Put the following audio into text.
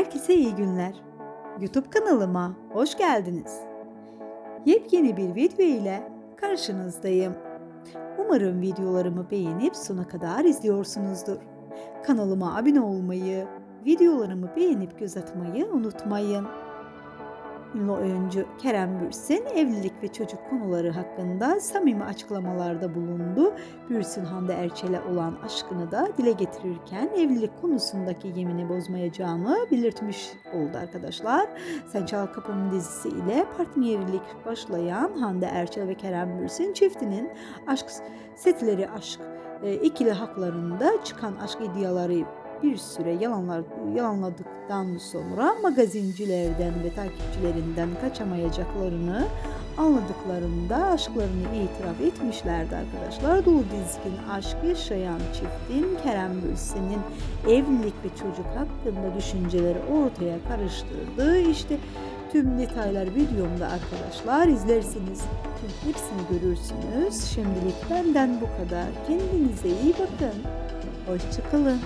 Herkese iyi günler. YouTube kanalıma hoş geldiniz. Yepyeni bir video ile karşınızdayım. Umarım videolarımı beğenip sona kadar izliyorsunuzdur. Kanalıma abone olmayı, videolarımı beğenip göz atmayı unutmayın. Ünlü oyuncu Kerem Bürsin evlilik ve çocuk konuları hakkında samimi açıklamalarda bulundu. Bürsin Hande Erçel'e olan aşkını da dile getirirken evlilik konusundaki yemini bozmayacağını belirtmiş oldu arkadaşlar. Sen Çal Kapı'nın dizisi ile partnerlik başlayan Hande Erçel ve Kerem Bürsin çiftinin aşk setleri aşk e, ikili haklarında çıkan aşk iddiaları bir süre yalanlar yalanladıktan sonra magazincilerden ve takipçilerinden kaçamayacaklarını anladıklarında aşklarını itiraf etmişlerdi arkadaşlar. Dolu dizgin aşk yaşayan çiftin Kerem Bürsin'in evlilik ve çocuk hakkında düşünceleri ortaya karıştırdı. İşte tüm detaylar videomda arkadaşlar izlersiniz. Tüm hepsini görürsünüz. Şimdilik benden bu kadar. Kendinize iyi bakın. Hoşçakalın.